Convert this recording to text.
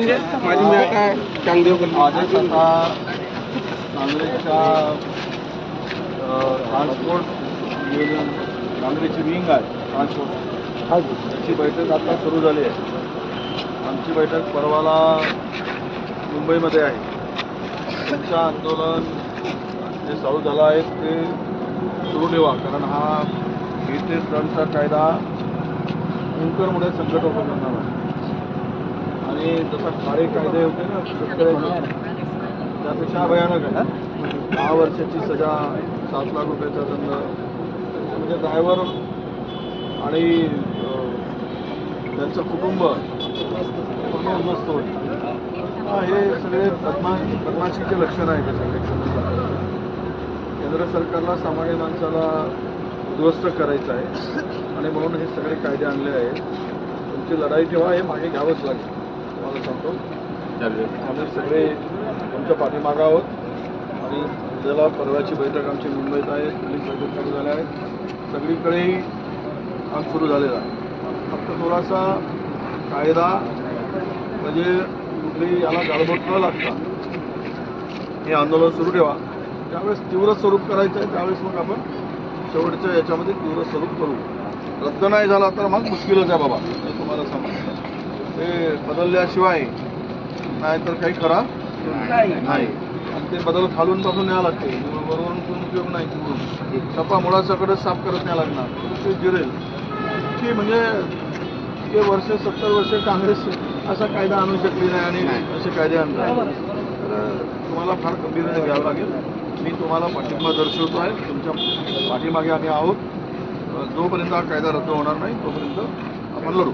म्हणजे माझी मी काय चांगदेव ट्रान्सपोर्ट नियोजन काँग्रेसची विंग आहे ट्रान्सपोर्ट त्याची बैठक आता सुरू झाली आहे. आमची बैठक परवाला मुंबईमध्ये आहे. तुमचं आंदोलन जे चालू झालं आहे ते सुरू ठेवा कारण हा बीटे फ्रंटचा कायदा मुंकरमुळे संकट होतो आहे. आणि जसा खाडे कायदे होते ना शेतकऱ्याचे त्यापेक्षा भयानक आहे. दहा वर्षाची सजा सात लाख रुपयाचा दंड. म्हणजे ड्रायव्हर आणि त्यांचं कुटुंब उद्ध्वस्त होईल हे सगळे बदमा बदमाशीचे लक्षण आहे ते सगळे केंद्र सरकारला सामान्य माणसाला उद्ध्वस्त करायचं आहे. आणि म्हणून हे सगळे कायदे आणले आहेत. तुमची लढाई जेव्हा हे मागे घ्यावंच लागेल. तुम्हाला सांगतो. आम्ही सगळे तुमच्या पाठीमागं आहोत आणि उद्याला परवाची बैठक आमची मुंबईत आहे पोलीस बैठक चालू झाल्या आहेत. सगळीकडेही काम सुरू झालेलं आहे. फक्त थोडासा कायदा म्हणजे कुठली याला गाळबोट न लागता हे आंदोलन सुरू ठेवा. ज्यावेळेस तीव्र स्वरूप करायचं आहे त्यावेळेस मग आपण शेवटच्या याच्यामध्ये तीव्र स्वरूप करू. रद्द नाही झाला तर मग मुश्किलच आहे बाबा तुम्हाला सांगतो. ते बदलल्याशिवाय नाहीतर काही खरा नाही. आणि ते बदल खालून पासून न्यावं लागते. वरून पण उपयोग नाही तिकडून. सपा मुळासकडे साफ करत नाही लागणार. ते जिरेल. की म्हणजे इतके वर्ष सत्तर वर्ष काँग्रेस असा कायदा आणू शकली नाही आणि असे कायदे आणतात तर तुम्हाला फार गंभीरपणे घ्यावं लागेल. मी तुम्हाला पाठिंबा दर्शवतो आहे. तुमच्या पाठीमागे आम्ही आहोत. जोपर्यंत हा कायदा रद्द होणार नाही तोपर्यंत आपण लढू